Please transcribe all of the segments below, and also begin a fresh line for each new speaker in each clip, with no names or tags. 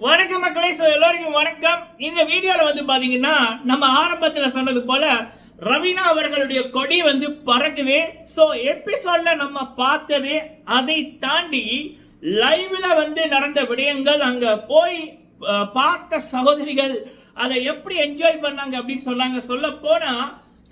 வணக்கம் மக்களே. ஸோ எல்லோருக்கும் வணக்கம். இந்த வீடியோல வந்து பாத்தீங்கன்னா நம்ம ஆரம்பத்துல சொன்னது போல ரவீனா அவர்களுடைய கொடி வந்து பறக்குது. ஸோ எபிசோட்ல நம்ம பார்த்தது அதை தாண்டி லைவ்ல வந்து நடந்த விடயங்கள் அங்க போய் பார்த்த சகோதரிகள் அதை எப்படி என்ஜாய் பண்ணாங்க அப்படின்னு சொன்னாங்க. சொல்ல போனா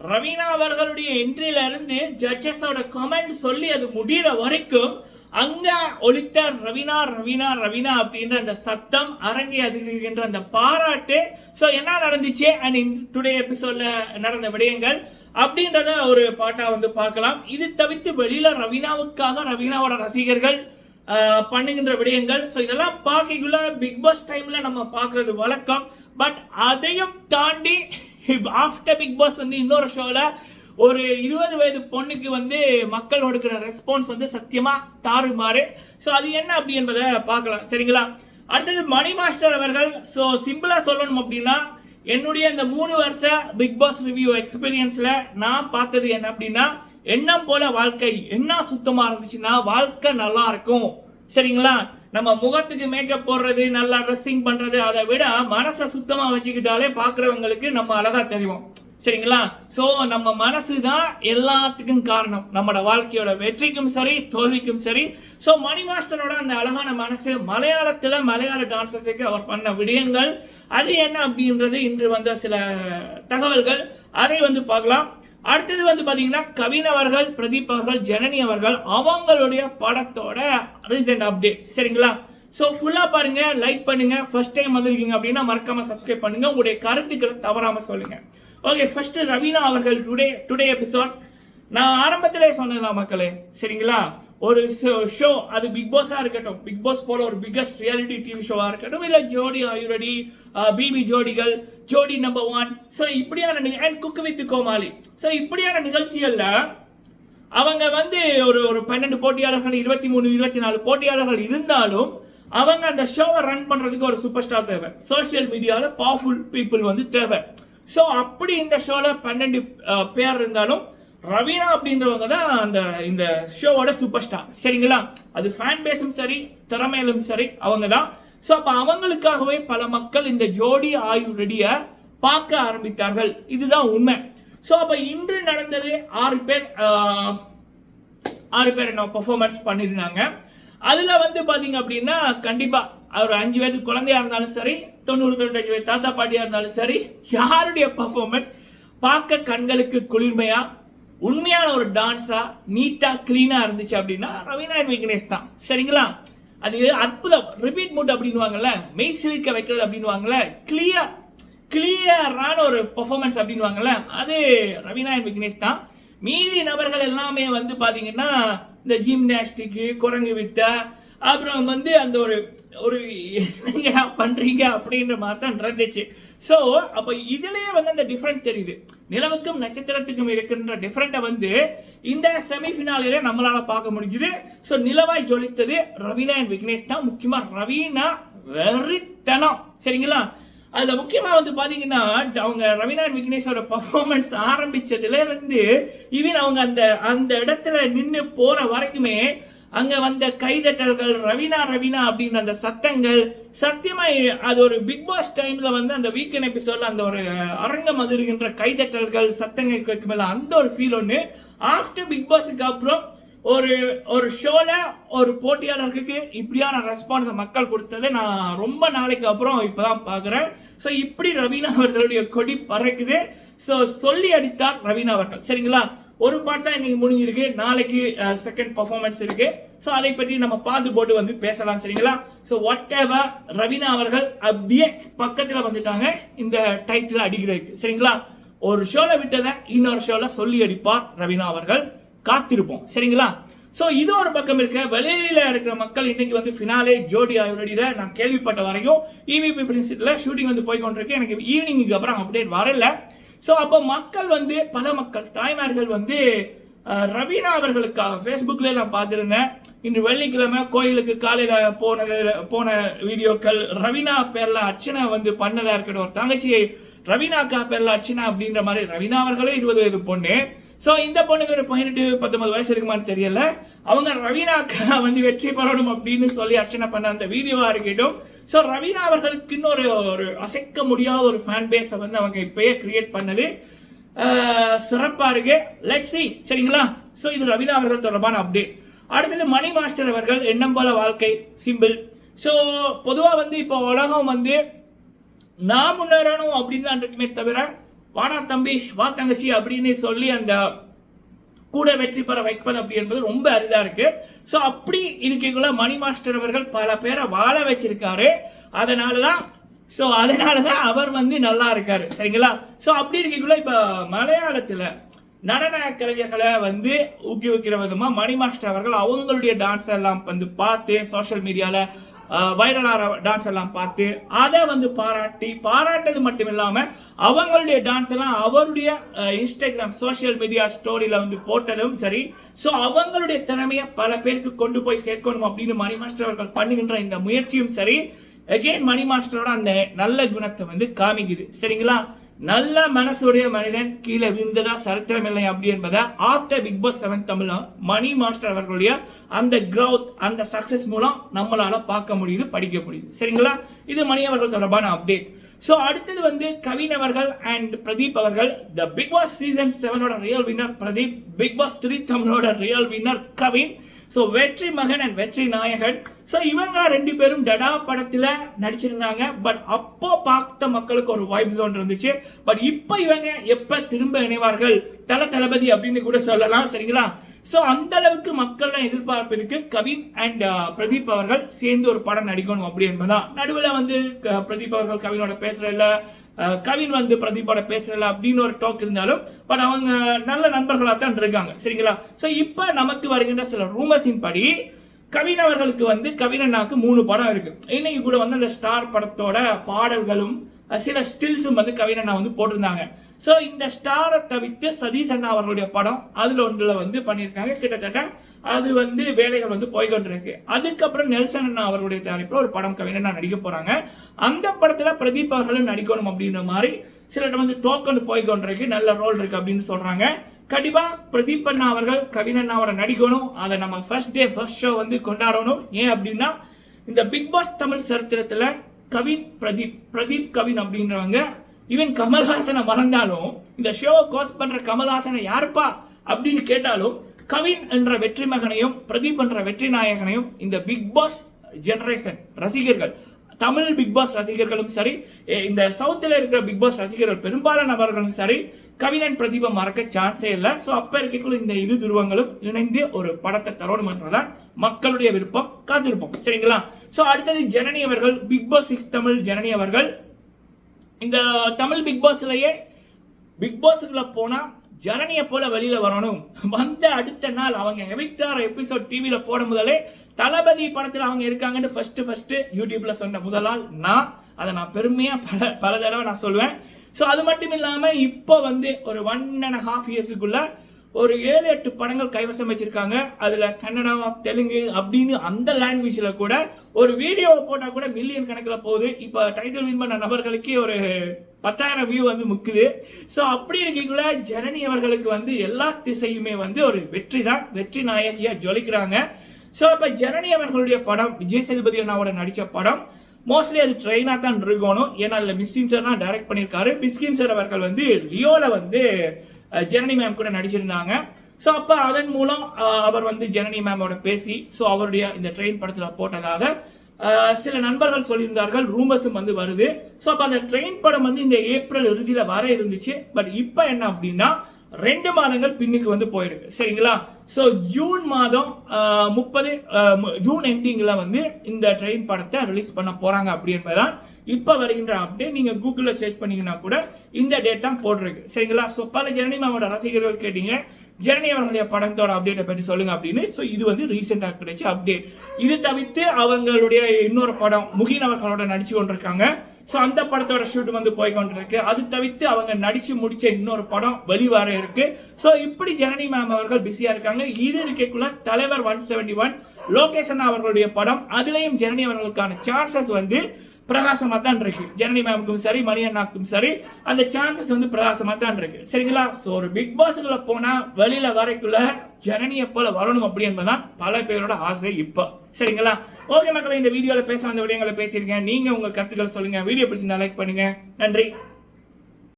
ரவீனா அவர்களுடைய என்ட்ரியில இருந்து ஜட்ஜஸோட கமெண்ட் சொல்லி அது முடிகிற வரைக்கும் அங்க ஒழித்த ரவீனா ரவீனா ரவீனா அப்படின்ற அந்த சத்தம் அரங்கி அதிகரிக்கின்ற அந்த பாராட்டு. ஸோ என்ன நடந்துச்சு? அண்ட் டுடே எபிசோட்ல நடந்த விடயங்கள். அப்படின்றத ஒரு பாட்டா வந்து பார்க்கலாம். இது தவிர்த்து வெளியில ரவீனாவுக்காக ரவீனாவோட ரசிகர்கள் பண்ணுகின்ற விடயங்கள். ஸோ இதெல்லாம் பார்க்கக்குள்ள பிக் பாஸ் டைம்ல நம்ம பார்க்கறது வழக்கம். பட் அதையும் தாண்டி ஆஃப்டர் பிக் பாஸ் வந்து இன்னொரு ஷோவில் ஒரு இருபது வயது பொண்ணுக்கு வந்து மக்கள் கொடுக்குற ரெஸ்பான்ஸ் வந்து சத்தியமா தாறுமாறு. ஸோ அது என்ன அப்படி என்பதை பார்க்கலாம். சரிங்களா? அடுத்தது மணி மாஸ்டர் அவர்கள் ஸோ சிம்பிளாக சொல்லணும் அப்படின்னா என்னுடைய இந்த மூணு வருஷ பிக் பாஸ் ரிவ்யூ எக்ஸ்பீரியன்ஸில் நான் பார்த்தது என்ன அப்படின்னா எண்ணம் போல வாழ்க்கை என்ன சுத்தமாக இருந்துச்சுன்னா வாழ்க்கை நல்லா இருக்கும். சரிங்களா? நம்ம முகத்துக்கு மேக்கப் போடுறது நல்லா ட்ரெஸ்ஸிங் பண்ணுறது அதை விட மனசை சுத்தமாக வச்சுக்கிட்டாலே பார்க்குறவங்களுக்கு நம்ம அழகாக தெரியும். சரிங்களா? ஸோ நம்ம மனசு தான் எல்லாத்துக்கும் காரணம். நம்மளோட வாழ்க்கையோட வெற்றிக்கும் சரி தோல்விக்கும் சரி. ஸோ மணி மாஸ்டரோட அந்த அழகான மனசு மலையாளத்தில் மலையாள டான்ஸர்ஸுக்கு அவர் பண்ண விடயங்கள் அது என்ன அப்படின்றது இன்று வந்த சில தகவல்கள். அதை வந்து பார்க்கலாம். அடுத்தது வந்து பார்த்தீங்கன்னா கவின் அவர்கள் பிரதீப் அவர்கள் ஜனனி அவர்கள் அவங்களுடைய படத்தோட ரீசெண்ட் அப்டேட் சரிங்களா? ஸோ ஃபுல்லாக பாருங்கள் லைக் பண்ணுங்கள் ஃபர்ஸ்ட் டைம் வந்திருக்கீங்க அப்படின்னா மறக்காமல் சப்ஸ்கிரைப் பண்ணுங்கள் உங்களுடைய கருத்துக்களை தவறாமல் சொல்லுங்கள் ஓகே ஃபர்ஸ்ட் ரவீனா அவர்கள் டுடே டுடே எபிசோட் நான் ஆரம்பத்திலே சொன்னதான் மக்களே சரிங்களா? ஒரு ஷோ அது பிக் பாஸாக இருக்கட்டும். பிக் பாஸ் போல ஒரு பிக்கஸ்ட் ரியாலிட்டி டிவி ஷோவாக இருக்கட்டும். இல்லை ஜோடி ஆயுரடி பிபி ஜோடிகள் ஜோடி நம்பர் ஒன் ஸோ இப்படியான and cook with Comali. So இப்படியான நிகழ்ச்சிகளில் அவங்க வந்து ஒரு ஒரு பன்னெண்டு போட்டியாளர்கள் இருபத்தி மூணு இருபத்தி நாலு போட்டியாளர்கள் இருந்தாலும் அவங்க அந்த ஷோவை ரன் பண்ணுறதுக்கு ஒரு சூப்பர் ஸ்டார் தேவை சோஷியல் மீடியாவில் பவர்ஃபுல் பீப்புள் வந்து தேவை. ஸோ அப்படி இந்த ஷோவில் பன்னெண்டு பேர் இருந்தாலும் ரவீனா அப்படின்றவங்க தான் அந்த இந்த ஷோவோட சூப்பர் ஸ்டார் சரிங்களா? அது ஃபேன் பேஸும் சரி திறமையிலும் சரி அவங்க தான். ஸோ அப்போ அவங்களுக்காகவே பல மக்கள் இந்த ஜோடி ஆயு பார்க்க ஆரம்பித்தார்கள். இதுதான் உண்மை. ஸோ அப்போ இன்று நடந்தது ஆறு பேர் ஆறு பேர் என்ன பர்ஃபார்மன்ஸ் பண்ணியிருந்தாங்க. அதில் வந்து பார்த்தீங்க அப்படின்னா கண்டிப்பாக ஒரு அஞ்சு வயது குழந்தையா இருந்தாலும் சரி தொண்ணூறு தொண்ணூற்றி வயது தாத்தா பாட்டியா இருந்தாலும் சரி யாருடைய பர்ஃபார்மன்ஸ் பார்க்க கண்களுக்கு குளிர்மையா? உண்மையான ஒரு டான்ஸா நீட்டா கிளீனா இருந்துச்சு அப்படின்னா ரவீனா விக்னேஷ் தான். சரிங்களா? அது அற்புதம். ரிப்பீட் மூட் அப்படின்னுவாங்கல்ல? மெய் சிலிக்க வைக்கிறது அப்படின்னுவாங்கல்ல? கிளியர் கிளியரான ஒரு பெர்ஃபார்மன்ஸ் அப்படின்னுவாங்கல்ல? அது ரவிநாயன் விக்னேஷ் தான். மீதி நபர்கள் எல்லாமே வந்து பாத்தீங்கன்னா இந்த ஜிம்னாஸ்டிக்கு குரங்கு வித்தை அப்புறம் வந்து அந்த ஒரு ஒரு என்னங்க பண்ணுறீங்க அப்படின்ற மாதிரி தான் நடந்துச்சு. ஸோ அப்போ இதுலேயே வந்து அந்த டிஃப்ரெண்ட் தெரியுது. நிலவுக்கும் நட்சத்திரத்துக்கும் இருக்கின்ற டிஃப்ரெண்ட்டை வந்து இந்த செமிஃபினாலில நம்மளால் பார்க்க முடிஞ்சுது. ஸோ நிலவாய் ஜொலித்தது ரவீனா அண்ட் விக்னேஷ் தான். முக்கியமாக ரவீனா வெறித்தனம். சரிங்களா? அதில் முக்கியமாக வந்து பார்த்தீங்கன்னா அவங்க ரவீனா அண்ட் விக்னேஷோட பர்ஃபார்மன்ஸ் ஆரம்பித்ததுலேருந்து ஈவன் அவங்க அந்த அந்த இடத்துல நின்று போகிற வரைக்குமே அங்க வந்த கைதட்டல்கள் ரவீனா ரவீனா அப்படின்ற அந்த சத்தங்கள் சத்தியமா அது ஒரு பிக் பாஸ் டைம்ல வந்து அந்த வீக்கெண்ட் எபிசோட்ல அந்த ஒரு அரங்கம் அதிர்கின்ற கைதட்டல்கள் சத்தங்கள் மேல அந்த ஒரு ஃபீல் ஒன்று ஆஃப்டர் பிக் பாஸுக்கு அப்புறம் ஒரு ஒரு ஷோல ஒரு போட்டியாளருக்கு இப்படியான ரெஸ்பான்ஸ் மக்கள் கொடுத்ததை நான் ரொம்ப நாளைக்கு அப்புறம் இப்பதான் பார்க்குறேன் ஸோ இப்படி ரவீனா அவர்களுடைய கொடி பறக்குது. ஸோ சொல்லி அடித்தார் ரவீனா அவர்கள். சரிங்களா? ஒரு பாட்டு தான் இன்னைக்கு முடிஞ்சிருக்கு. நாளைக்கு செகண்ட் பர்ஃபார்மன்ஸ் இருக்கு. ஸோ அதை பற்றி நம்ம பார்த்து போட்டு வந்து பேசலாம் சரிங்களா? ஸோ வாட் எவர் ரவீனா அவர்கள் அப்படியே பக்கத்தில் வந்துட்டாங்க. இந்த டைட்டில் அடிக்கிறதுக்கு சரிங்களா? ஒரு ஷோவில் விட்டதை இன்னொரு ஷோவில் சொல்லி அடிப்பார் ரவீனா அவர்கள். காத்திருப்போம் சரிங்களா? ஸோ இது ஒரு பக்கம் இருக்க. வெளியில இருக்கிற மக்கள் இன்னைக்கு வந்து ஃபினாலே ஜோடி ஆல்ரெடியில நான் கேள்விப்பட்ட வரையும் இவிபி பிரின்சிட்டில் ஷூட்டிங் வந்து போய் கொண்டிருக்கு எனக்கு ஈவினிங்க்கு அப்புறம் அப்டேட் வரல. ஸோ அப்போ மக்கள் வந்து பல மக்கள் தாய்மார்கள் வந்து ரவீனா அவர்களுக்காக ஃபேஸ்புக்கில் நான் பார்த்துருந்தேன். இன்று வெள்ளிக்கிழமை கோயிலுக்கு காலையில் போனது போன வீடியோக்கள் ரவீனா பேரில் அர்ச்சனை வந்து பண்ணதாக இருக்கட்டும் ஒரு தங்கச்சியை ரவீனாக்கா பேரில் அர்ச்சனா அப்படின்ற மாதிரி ரவீனா அவர்களே இருபது வயது பொண்ணு. ஸோ இந்த பொண்ணுக்கு ஒரு பதினெட்டு பத்தொன்பது வயசு இருக்குமான்னு தெரியல. அவங்க ரவீனாக்கா வந்து வெற்றி பெறணும் அப்படின்னு சொல்லி அர்ச்சனை பண்ண அந்த வீடியோவாக இருக்கட்டும் ஸோ ரவீனா அவர்களுக்கு இன்னொரு ஒரு அசைக்க முடியாத ஒரு ஃபேன் பேஸை வந்து அவங்க இப்பயே கிரியேட் பண்ணது. சிறப்பாக இருக்கு. லெட் சி சரிங்களா? ஸோ இது ரவீனா அவர்கள் தொடர்பான அப்டேட் அடுத்தது மணி மாஸ்டர் அவர்கள் எண்ணம் போல வாழ்க்கை சிம்பிள் ஸோ பொதுவாக வந்து இப்போ உலகம் வந்து நான் முன்னேறணும் அப்படின்னு தான் இருக்குமே தவிர வாடா தம்பி வா தங்கச்சி அப்படின்னு சொல்லி அந்த கூட வெற்றி பெற வைப்பது அப்படி என்பது ரொம்ப அரிதாக இருக்கு. ஸோ அப்படி இருக்கக்குள்ள மணி மாஸ்டர் அவர்கள் பல பேரை வாழ வச்சிருக்காரு. அதனால தான் ஸோ அதனால தான் அவர் வந்து நல்லா இருக்காரு. சரிங்களா? ஸோ அப்படி இருக்கக்குள்ள இப்போ மலையாளத்தில் நடன கலைஞர்களை வந்து ஊக்குவிக்கிற விதமாக மணி மாஸ்டர் அவர்கள் அவங்களுடைய டான்ஸ் எல்லாம் வந்து பார்த்து சோஷியல் மீடியாவில் வைரலான டான்ஸ் எல்லாம் பார்த்து அதை வந்து பாராட்டி பாராட்டது மட்டும் இல்லாமல் அவங்களுடைய டான்ஸ் எல்லாம் அவருடைய இன்ஸ்டாகிராம் சோஷியல் மீடியா ஸ்டோரியில் வந்து போட்டதும் சரி. ஸோ அவங்களுடைய திறமையை பல பேருக்கு கொண்டு போய் சேர்க்கணும் அப்படின்னு மணி மாஸ்டர் அவர்கள் பண்ணுகின்ற இந்த முயற்சியும் சரி. அகெயின் மணி மாஸ்டரோட அந்த நல்ல குணத்தை வந்து காமிக்குது. சரிங்களா? நல்ல மனசுடைய மனிதன் கீழே விழுந்ததா சரித்திரம் இல்லை அப்படி என்பதை after big boss seven Tamil Mani master அவர்களுடைய அந்த க்ரௌத் அந்த சக்சஸ் மூலம் நம்மளால பார்க்க முடியுது படிக்க முடியுது. சரிங்களா? இது மணி அவர்கள் தொடர்பான அப்டேட் ஸோ அடுத்தது வந்து கவின் அவர்கள் அண்ட் பிரதீப் அவர்கள் the big pass season செவனோட real winner Pradeep big boss three தமிழோட ரியல் வின்னர் கவின். ஸோ வெற்றி மகன் அண்ட் வெற்றி நாயகன். ஸோ இவங்க ரெண்டு பேரும் டடா படத்தில் நடிச்சிருந்தாங்க. பட் அப்போ பார்த்த மக்களுக்கு ஒரு வைப் ஜோன் இருந்துச்சு. பட் இப்போ இவங்க எப்போ திரும்ப இணைவார்கள்? தல தளபதி அப்படின்னு கூட சொல்லலாம். சரிங்களா? ஸோ அந்த அளவுக்கு மக்களோட எதிர்பார்ப்பு இருக்கு. கவின் அண்ட் uh, பிரதீப் அவர்கள் சேர்ந்து ஒரு படம் நடிக்கணும் அப்படி என்பதான் நடுவில் வந்து க- பிரதீப் அவர்கள் கவினோட பேசுறதில்ல கவின் வந்து பிரதீப்போட பேசுறதில்ல அப்படின்னு ஒரு டாக் இருந்தாலும் பட் அவங்க நல்ல நண்பர்களாக தான் இருக்காங்க. சரிங்களா? ஸோ இப்போ நமக்கு வருகின்ற சில ரூமர்ஸின் படி கவின் அவர்களுக்கு வந்து கவின் மூணு படம் இருக்கு. இன்னைக்கு கூட வந்து அந்த ஸ்டார் படத்தோட பாடல்களும் சில ஸ்டில்ஸும் வந்து கவின் அண்ணா வந்து போட்டிருந்தாங்க. ஸோ இந்த ஸ்டாரை தவிர்த்து சதீஷ் அண்ணா அவர்களுடைய படம் அதில் ஒன்றில் வந்து பண்ணியிருக்காங்க. கிட்டத்தட்ட அது வந்து வேலைகள் வந்து போய்கொண்டிருக்கு. அதுக்கப்புறம் நெல்சன் அண்ணா அவர்களுடைய தயாரிப்பில் ஒரு படம் கவிஞர் நடிக்க போகிறாங்க அந்த படத்தில் பிரதீப் அவர்களும் நடிக்கணும் அப்படின்ற மாதிரி சிலர் வந்து டோக்கன் போய்கொண்டிருக்கு நல்ல ரோல் இருக்குது அப்படின்னு சொல்கிறாங்க கண்டிப்பா பிரதீப் அண்ணா அவர்கள் கவின் அண்ணாவோட நடிக்கணும். அதை நம்ம ஃபர்ஸ்ட் டே ஃபர்ஸ்ட் ஷோ வந்து கொண்டாடணும். ஏன் அப்படின்னா இந்த பிக் பாஸ் தமிழ் சரித்திரத்தில் கவின் பிரதீப் பிரதீப் கவின் அப்படின்றவங்க ஈவன் கமல்ஹாசனை மறந்தாலும் இந்த ஷோவை கோஸ் பண்ற கமல்ஹாசனை யாருப்பா அப்படின்னு கேட்டாலும் கவின் என்ற வெற்றி மகனையும் பிரதீப் என்ற வெற்றி நாயகனையும் இந்த பிக் பாஸ் ஜெனரேஷன் ரசிகர்கள் தமிழ் பிக் பாஸ் ரசிகர்களும் சரி இந்த சவுத்தில் இருக்கிற பிக் பாஸ் ரசிகர்கள் பெரும்பாலான நபர்களும் சரி கவினன் பிரதீபை மறக்க சான்ஸே இல்லை. ஸோ அப்போ இருக்கக்குள்ள இந்த இரு துருவங்களும் இணைந்து ஒரு படத்தை தரணுமன்றதான் மக்களுடைய விருப்பம் காத்திருப்போம் சரிங்களா? ஸோ அடுத்தது ஜனனி அவர்கள் big boss six Tamil Janani அவர்கள். இந்த தமிழ் பிக் பாஸ்லயே பிக் பாஸுக்குள்ள போனால் ஜனனியை போல வெளியில வரணும். வந்த அடுத்த நாள் அவங்க எவிக்டார் எபிசோட் டிவியில போட முதலே தளபதி படத்தில் அவங்க இருக்காங்கன்னு ஃபர்ஸ்ட் ஃபர்ஸ்ட் யூடியூப்ல சொன்ன முதல் நான் அதை நான் பெருமையா பல பல தடவை நான் சொல்லுவேன் ஸோ அது மட்டும் இல்லாமல் இப்போ வந்து ஒரு ஒன் அண்ட் ஹாஃப் இயர்ஸுக்குள்ள ஒரு ஏழு எட்டு படங்கள் கைவசம் வச்சிருக்காங்க. அதில் கன்னடா தெலுங்கு அப்படின்னு அந்த லாங்குவேஜில் கூட ஒரு வீடியோ போட்டால் கூட மில்லியன் கணக்கில் போகுது. இப்போ டைட்டில் வின் பண்ண நபர்களுக்கே ஒரு பத்தாயிரம் வியூ வந்து முக்குது. ஸோ அப்படி இருக்கக்குள்ள ஜனனி அவர்களுக்கு வந்து எல்லா திசையுமே வந்து ஒரு வெற்றி தான் வெற்றி நாயகியாக ஜொலிக்கிறாங்க. ஸோ இப்போ ஜனனி அவர்களுடைய படம் விஜய் சேதுபதி அண்ணாவோட நடித்த படம் மோஸ்ட்லி அது ட்ரெயினாக தான் இருக்கணும் ஏன்னா அதில் மிஸ்கின் சார் தான் டைரக்ட் பண்ணியிருக்காரு மிஸ்கின் சார் அவர்கள் வந்து லியோவில் வந்து அஹ், ஜனனி மேம் கூட நடிச்சிருந்தாங்க. ஸோ அப்போ அதன் மூலம் அவர் வந்து ஜனனி மேமோட பேசி ஸோ அவருடைய இந்த ட்ரெயின் படத்தில் போட்டதாக சில நண்பர்கள் சொல்லியிருந்தார்கள். ரூமர்ஸும் வந்து வருது. ஸோ அப்போ அந்த ட்ரெயின் படம் வந்து இந்த ஏப்ரல் இறுதியில் வர இருந்துச்சு. பட் இப்போ என்ன அப்படின்னா ரெண்டு மாதங்கள் பின்னுக்கு வந்து போயிருக்கு. சரிங்களா? ஸோ ஜூன் மாதம் முப்பது ஜூன் எண்டிங்கில் வந்து இந்த ட்ரெயின் படத்தை ரிலீஸ் பண்ண போகிறாங்க அப்படி என்பதுதான் இப்போ வருகின்ற அப்டேட் நீங்கள் கூகுளில் சர்ச் பண்ணீங்கன்னா கூட இந்த டேட் தான் போட்டிருக்கு. சரிங்களா? ஸோ பல ஜனனி மாவோட ரசிகர்கள் கேட்டீங்க. ஜனனி அவர்களுடைய படத்தோட அப்டேட்டை பற்றி சொல்லுங்க அப்படின்னு. ஸோ இது வந்து ரீசெண்டாக கிடைச்ச அப்டேட் இது தவிர்த்து அவங்களுடைய இன்னொரு படம் முகின் அவர்களோட நடிச்சு கொண்டிருக்காங்க. ஸோ அந்த படத்தோட ஷூட் வந்து போய் கொண்டிருக்கு. அது தவிர்த்து அவங்க நடித்து முடிச்ச இன்னொரு படம் வெளிவர இருக்கு. ஸோ இப்படி ஜனனி மேம் அவர்கள் பிஸியாக இருக்காங்க. இது இருக்கக்குள்ள தலைவர் ஒன் செவன்டி ஒன் லோகேஷன் அவர்களுடைய படம். அதுலேயும் ஜனனி அவர்களுக்கான சான்சஸ் வந்து பிரகாசமாக தான் இருக்கு. ஜனனி மேமுக்கும் சரி மணி அண்ணாக்கும் சரி அந்த சான்சஸ் வந்து பிரகாசமாக தான் இருக்கு. சரிங்களா? ஸோ ஒரு பிக் பாஸ்க்குள்ள போனால் வெளியில் வரைக்குள்ள ஜனனியை போல வரணும் அப்படி என்பதுதான் பல பேரோட ஆசை இப்போ. சரிங்களா? ஓகே மக்களே இந்த வீடியோவில் பேச வந்த விடயங்களை பேசியிருக்கேன். நீங்க உங்க கருத்துக்களை சொல்லுங்க. வீடியோ பிடிச்சிருந்தா லைக் பண்ணுங்க. நன்றி.